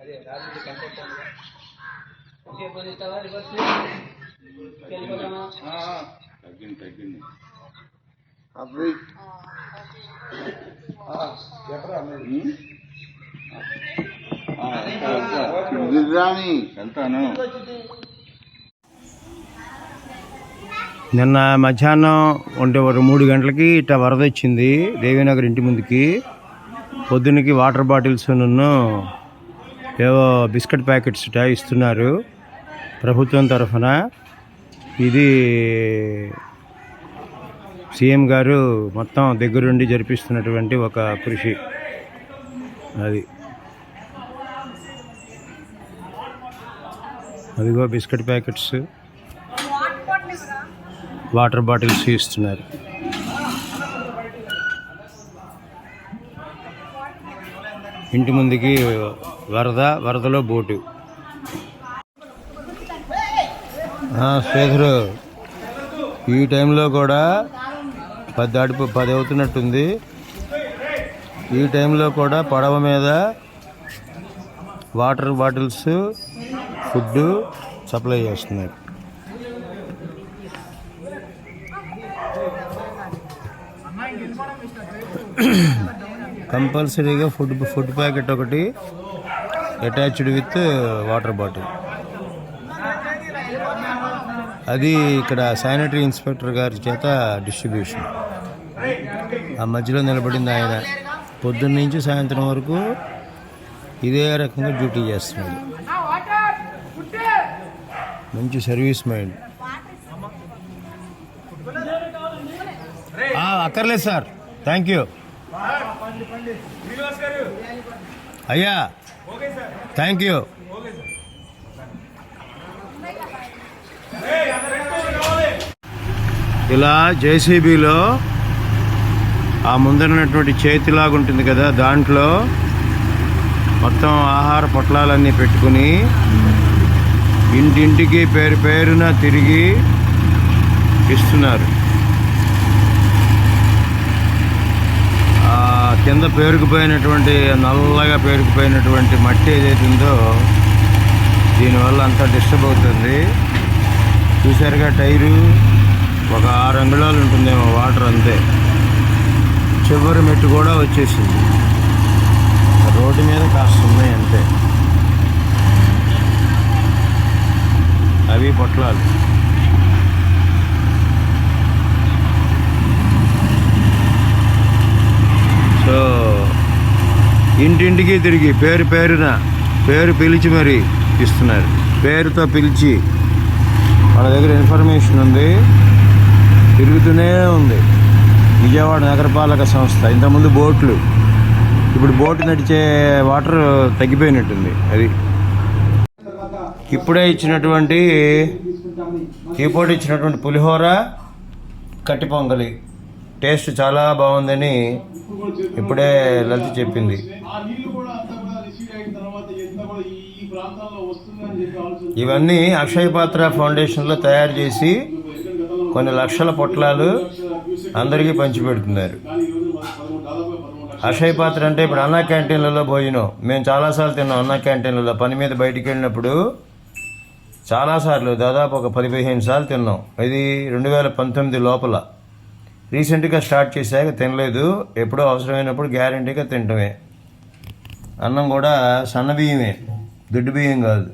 అదే రాదు కంటెక్ట్ సేపు ఇస్తావా రివర్స్ వెళ్ళిపోతామా తగ్గింది తగ్గింది వెళ్తాను నిన్న మధ్యాహ్నం అంటే ఒక మూడు గంటలకి ఇట్లా వరద వచ్చింది. దేవీనగర్ ఇంటి ముందుకి. పొద్దునకి వాటర్ బాటిల్స్ నన్ను ఏవో బిస్కెట్ ప్యాకెట్స్ ఇట్టా ఇస్తున్నారు ప్రభుత్వం తరఫున. ఇది సీఎం గారు మొత్తం దగ్గరుండి జరిపిస్తున్నటువంటి ఒక కృషి. అది. అదిగో బిస్కెట్ ప్యాకెట్స్. వాటర్ బాటిల్స్ ఇస్తున్నారు. ఇంటి ముందుకి వరద వరదలో బోటు. ఆ, శ్రీధరు ఈ టైంలో కూడా పది అడుపు పది అవుతున్నట్టుంది. ఈ టైంలో కూడా పడవ మీద వాటర్ బాటిల్స్ ఫుడ్ సప్లై చేస్తున్నారు. కంపల్సరీగా ఫుడ్ ఫుడ్ ప్యాకెట్ ఒకటి అటాచ్డ్ విత్ వాటర్ బాటిల్. అది ఇక్కడ శానిటరీ ఇన్స్పెక్టర్ గారి చేత డిస్ట్రిబ్యూషన్. ఆ మధ్యలో నిలబడింది ఆయన. పొద్దున్న నుంచి సాయంత్రం వరకు ఇదే రకంగా డ్యూటీ చేస్తున్నాడు. మంచి సర్వీస్ మైండ్. అక్కర్లేదు సార్. థ్యాంక్ యూ అయ్యా థ్యాంక్ యూ ఇలా జేసీబీలో ఆ ముందరన్నటువంటి చేతిలాగా ఉంటుంది కదా దాంట్లో మొత్తం ఆహార పొట్లాలన్నీ పెట్టుకుని ఇంటింటికి పేరు పేరున తిరిగి ఇస్తున్నారు ఆ కింద పేరుకుపోయినటువంటి నల్లగా పేరుకుపోయినటువంటి మట్టి ఏదైతే ఉందో దీనివల్ల అంతా డిస్టర్బ్ అవుతుంది. చూసారుగా టైరు? ఒక ఆరు అంగుళాలు ఉంటుందేమో వాటర్ అంతే. చివరి మెట్టు కూడా వచ్చేసింది. రోడ్డు మీద కాస్త ఉన్నాయి అంతే. అవి పొట్లాలు. ఇంటింటికి తిరిగి పేరు పేరున పేరు పిలిచి మరి ఇస్తున్నారు. పేరుతో పిలిచి వాళ్ళ దగ్గర ఇన్ఫర్మేషన్ ఉంది. తిరుగుతూనే ఉంది. విజయవాడ నగరపాలక సంస్థ. ఇంతకుముందు బోట్లు. ఇప్పుడు బోటు నడిచే వాటర్ తగ్గిపోయినట్టుంది. అది ఇప్పుడే ఇచ్చినటువంటి ఈ ఇచ్చినటువంటి పులిహోర కట్టి పొంగలి. టేస్ట్ చాలా బాగుందని ఇప్పుడే లలిత చెప్పింది. ఇవన్నీ అక్షయ పాత్ర ఫౌండేషన్లో తయారు చేసి కొన్ని లక్షల పొట్లాలు అందరికీ పంచిపెడుతున్నారు. అక్షయ పాత్ర అంటే ఇప్పుడు అన్నా క్యాంటీన్లలో భోజనం. మేము చాలాసార్లు తిన్నాం అన్నా క్యాంటీన్లలో. పని మీద బయటికి వెళ్ళినప్పుడు చాలాసార్లు దాదాపు ఒక పది పదిహేను సార్లు తిన్నాం. ఇది రెండు వేల పంతొమ్మిది లోపల. రీసెంట్గా స్టార్ట్ చేశాక తినలేదు. ఎప్పుడో అవసరమైనప్పుడు గ్యారంటీగా తింటమే. అన్నం కూడా సన్న బియ్యమే. దుడ్డు బియ్యం కాదు.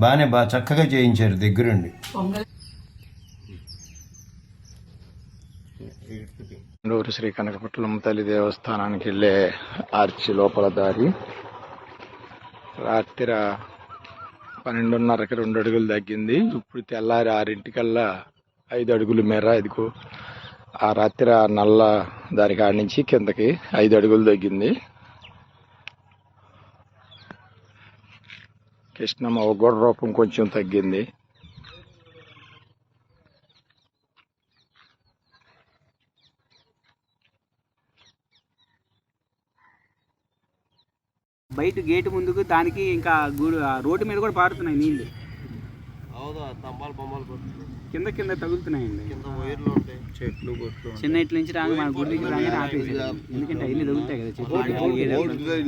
బాగానే బాగా చక్కగా చేయించారు దగ్గరుండి. ఊరు శ్రీ కనకపట్నం తల్లి దేవస్థానానికి వెళ్ళే ఆర్చి లోపల దారి. రాత్రి పన్నెండున్నరకి రెండు అడుగులు తగ్గింది. ఇప్పుడు తెల్లారి ఆరింటికల్లా ఐదు అడుగులు మేర ఇదిగో ఆ రాత్రి ఆ నల్ల దాని కాడి నుంచి కిందకి ఐదు అడుగులు తగ్గింది. కృష్ణమ్మ ఒగ్గొడ రూపం కొంచెం తగ్గింది. బయట గేట్ ముందుకు దానికి ఇంకా గూడు రోడ్డు మీద కూడా పారుతున్నాయి నీళ్ళు కింద కింద తగులుతున్నాయండి. చెట్లు కొట్లు చిన్న ఇట్ల నుంచి రాగా మన గుడి దగ్గర రాగానే ఆపేసారు ఎందుకంటే ఇల్లు తగులుతాయి కదా చెట్లు.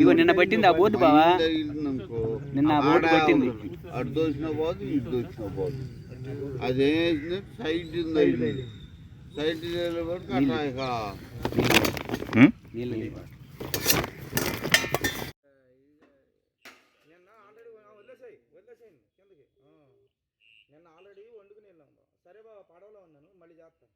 ఇగో నిన్న పట్టింది ఆ బోర్డు బావా? నిన్న ఆ బోర్డు పట్టింది. అటు దోసిన పోదు ఇటు దోసిన పోదు అదే సైడ్ సైడ్ నీళ్ళు. నిన్న ఆల్రెడీ వండుకుని వెళ్ళాం సరే బాబా పడవలో ఉన్నాను మళ్ళీ చేస్తాను.